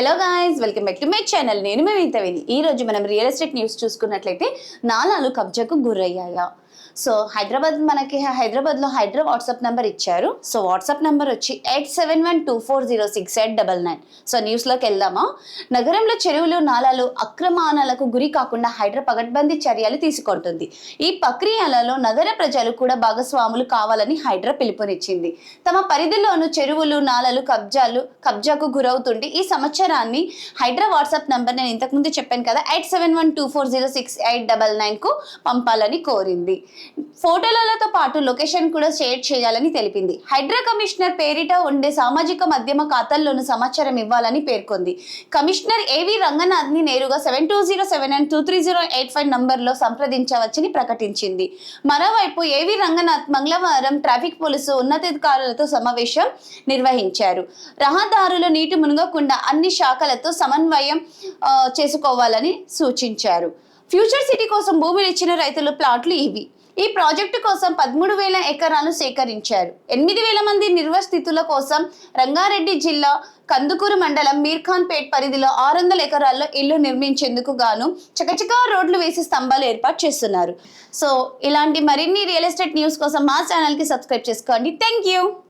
Hello guys welcome back to my channel నేను మేము ఇంతవిని ఈ రోజు మనం రియల్ ఎస్టేట్ న్యూస్ చూసుకున్నట్లయితే నాలాలు కబ్జాకు గురయ్యాయా? సో హైదరాబాద్ మనకి హైదరాబాద్లో హైడ్రా వాట్సాప్ నెంబర్ ఇచ్చారు. సో వాట్సాప్ నెంబర్ వచ్చి eight seven one two four zero six eight double nine. So న్యూస్లోకి వెళ్దామా? నగరంలో చెరువులు నాలాలు అక్రమానాలకు గురి కాకుండా హైడ్రా పగడ్బందీ చర్యలు తీసుకుంటుంది. ఈ ప్రక్రియలలో నగర ప్రజలు కూడా భాగస్వాములు కావాలని హైదరా పిలుపునిచ్చింది. తమ పరిధిలోను చెరువులు నాలలు కబ్జాలు కబ్జాకు గురవుతుంటే ఈ సంవత్సరాన్ని హైడ్రా వాట్సాప్ నంబర్ నేను ఇంతకుముందు చెప్పాను కదా eight seven one two four zero six eight double నైన్కు పంపాలని కోరింది. ఫోటోలతో పాటు లొకేషన్ కూడా షేర్ చేయాలని తెలిపింది. హైడ్రా కమిషనర్ పేరిట ఉండే సామాజిక మాధ్యమ ఖాతాల్లోనూ సమాచారం ఇవ్వాలని పేర్కొంది. కమిషనర్ ఏవి రంగనాథ్ని నేరుగా seven two zero seven and two three zero eight five నంబర్లో సంప్రదించవచ్చని ప్రకటించింది. మరోవైపు ఏవి రంగనాథ్ మంగళవారం ట్రాఫిక్ పోలీసు ఉన్నతాధికారులతో సమావేశం నిర్వహించారు. రహదారులు నీటి మునగకుండా అన్ని శాఖలతో సమన్వయం చేసుకోవాలని సూచించారు. ఫ్యూచర్ సిటీ కోసం భూములు ఇచ్చిన రైతుల ప్లాట్లు ఇవి. ఈ ప్రాజెక్టు కోసం పదమూడు వేల ఎకరాలు సేకరించారు. ఎనిమిది వేల మంది నిర్వస్థితుల కోసం రంగారెడ్డి జిల్లా కందుకూరు మండలం మీర్ఖాన్పేట్ పరిధిలో ఆరు వందల ఎకరాల్లో ఇల్లు నిర్మించేందుకు గాను చకచకా రోడ్లు వేసి స్తంభాలు ఏర్పాటు చేస్తున్నారు. సో ఇలాంటి మరిన్ని రియల్ ఎస్టేట్ న్యూస్ కోసం మా ఛానల్కి సబ్స్క్రైబ్ చేసుకోండి. Thank you